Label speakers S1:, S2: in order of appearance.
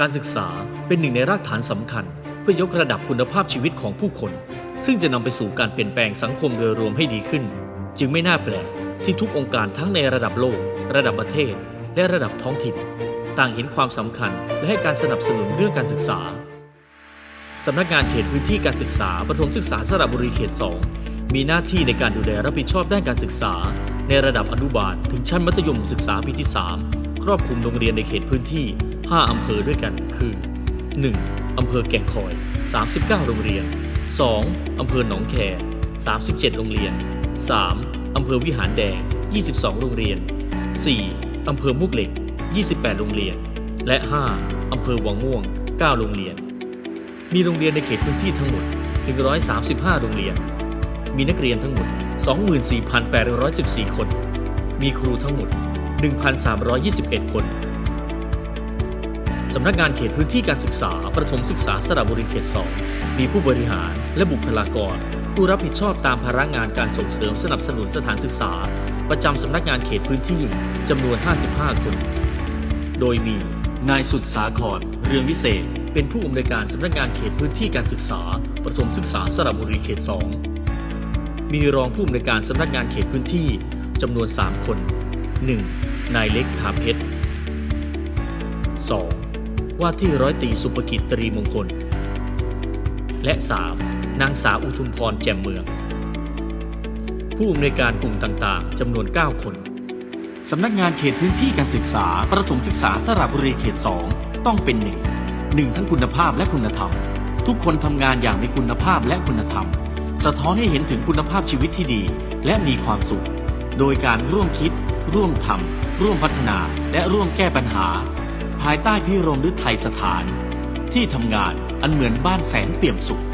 S1: การศึกษาเป็นหนึ่งในรากฐานสำคัญ เพื่อยกระดับคุณภาพชีวิตของผู้คน ซึ่งจะนำไปสู่การเปลี่ยนแปลงสังคมโดยรวมให้ดีขึ้น จึงไม่น่าแปลกที่ทุกองค์การทั้งในระดับโลก ระดับประเทศ และระดับท้องถิ่น ต่างเห็นความสำคัญ และให้การสนับสนุนเรื่องการศึกษาสำนักงานเขตพื้นที่การศึกษาประถมศึกษาสระบุรีเขต 2 มีหน้าที่ในการดูแลรับผิดชอบด้านการศึกษา ในระดับอนุบาลถึงชั้นมัธยมศึกษาปีที่ 3 ครอบคลุมโรงเรียนในเขตพื้นที่ 5 อำเภอด้วยกันคือ 1. อำเภอแก่งคอย 39 โรงเรียน 2. อำเภอหนองแค 37 โรงเรียน 3. อำเภอวิหารแดง 22 โรงเรียน 4. อำเภอมุกเหล็ก 28 โรงเรียน และ 5. อำเภอวังม่วง 9 โรงเรียน มีโรงเรียนในเขตพื้นที่ทั้งหมด 135 โรงเรียน มีนักเรียนทั้งหมด 24,814 คน มีครูทั้งหมด 1,321 คน สำนักงานเขตพื้นที่การศึกษา ประถมศึกษาสระบุรีเขต 2 มีผู้บริหารและบุคลากร ผู้รับผิดชอบตามภาระงานการส่งเสริมสนับสนุนสถานศึกษา ประจำสำนักงานเขตพื้นที่จำนวน 55 คน โดยมีนายสุดสาครเรืองวิเศษ เป็นผู้อำนวยการสำนักงานเขตพื้นที่การศึกษา ประถมศึกษาสระบุรีเขต 2 มีรองผู้อำนวยการสำนักงานเขตพื้นที่จำนวน 3 คน 1. นายเล็กถามเพชร 2. ว่าที่ร้อยตีสุภกิจตรีมงคล และ 3. นางสาวอุทุมพรแจ่มเมือง ผู้อำนวยการกลุ่มต่างๆจำนวน 9 คน สำนักงานเขตพื้นที่การศึกษา ประถมศึกษาสระบุรีเขต 2 ต้องเป็นหนึ่งหนึ่งทั้งคุณภาพและคุณธรรม ทุกคนทำงานอย่างมีคุณภาพและคุณธรรม สะท้อนให้เห็นถึงคุณภาพชีวิตที่ดี และมีความสุข โดยการร่วมคิด ร่วมทำร่วมพัฒนา และร่วมแก้ปัญหา ภายใต้พิรมฤทัยสถาน ที่ทำงานอันเหมือนบ้านแสนเปี่ยมสุข